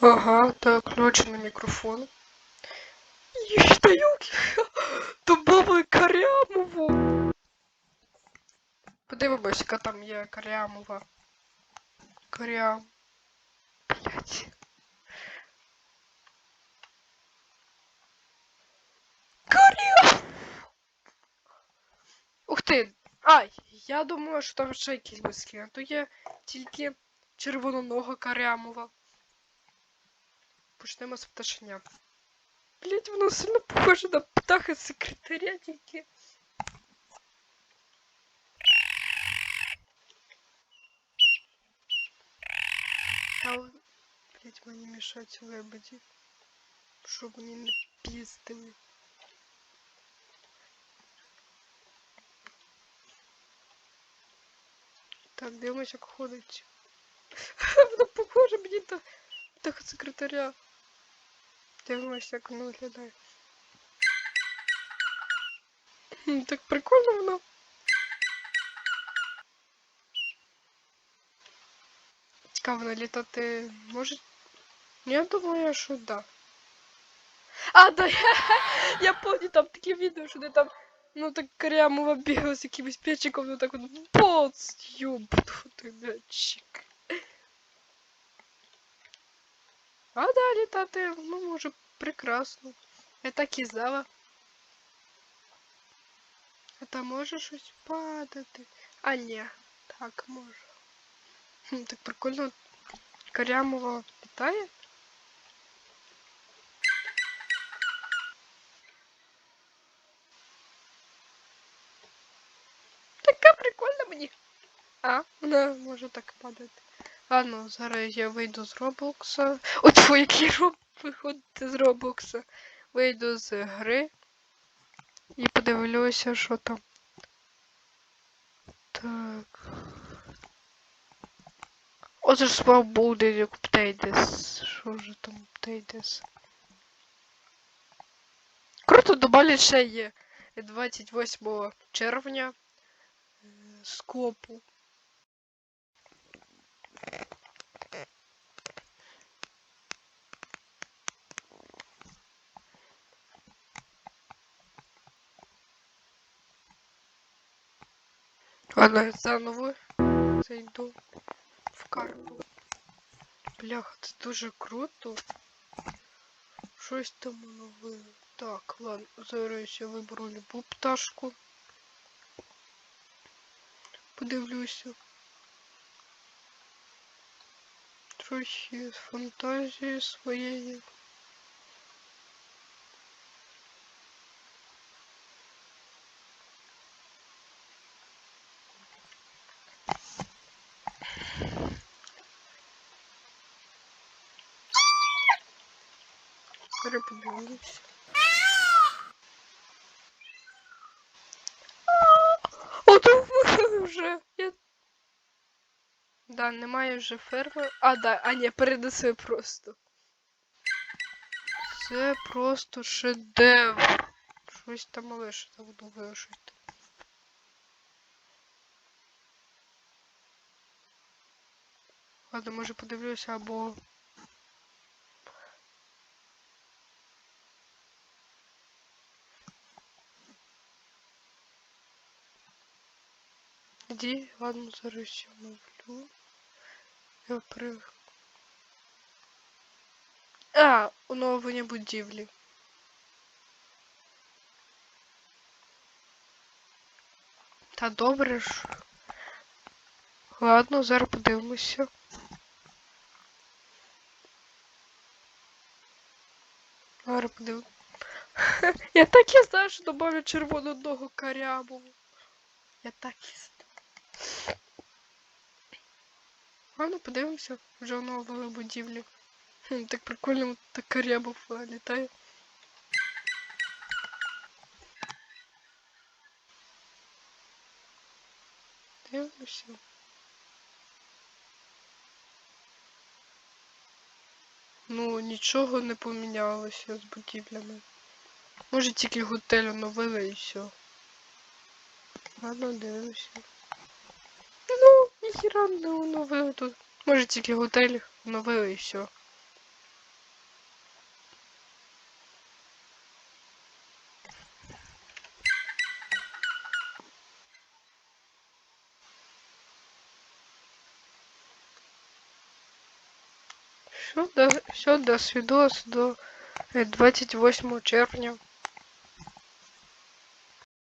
Ага, так, ключ на мікрофон. Їждаю добавили Карямову. Подивимось, яка там є Карямова. Карям. Блять. Карям! Ух ти! Ай! Я думаю, що там ще якісь близькі, а то є тільки червононога Карямова. Почнемо з пташеня. Блять, воно сильно похоже на птаха секретаря тільки. Але, блять, мені мішають лебеді. Щоб вони не піздили. Так, дивимось, як ходить. Воно похоже мені на птаха секретаря. Дивимось, як воно виглядає. Так прикольно воно. Цікаво, воно літати може? Я думаю, що да. А, да, я, я помню там таке відео, що де там, ну так Карямова бігала з якимось печиком, ну так от боц, ёбнутий мячик. А да, літати, ну може, прекрасно. Я так і знала. А там може щось падати. А ні, так може. Хм, так прикольно. Карямова літає. Така прикольна мені. А, вона може так падати. Ладно, зараз я вийду з Роблокса. От який роб виходити з Роблокса. Вийду з гри і подивлюся, що там. Так. Ж спав буде як Птейдес. Що ж там Птейдес? Круто, добавлять ще є 28 червня е, скопу. Ладно, я заново зайду в карту. Бляха, це дуже круто. Щось там нове. Так, ладно, зараз я виберу любу пташку. Подивлюся. Трохи фантазії своєї. Зараз подивлюся. О, вже. Я... Да, немає вже ферми. А, да, а ні, перенеси просто. Це просто шедевр. Щось там лише там думаю, щось там. Ладно, може подивлюся або. Іди, ладно, зараз я мовлю. Я при... А, оновлення будівлі. Та добре ж. Ладно, зараз подивимося. Подивимося. Я так і знаю, що добавлю червону ногу карябу. Я так і знаю. Ладно, подивимося. Вже оновили будівлі. Хм, так прикольно так карябов літає. Дивимося. Ну, нічого не помінялося з будівлями. Може тільки готель оновили і все. Ладно, дивимося. Ну, ніхіра не оновили тут. Може тільки готель оновили і все. Все, до, все, до свідос, до е, 28 червня.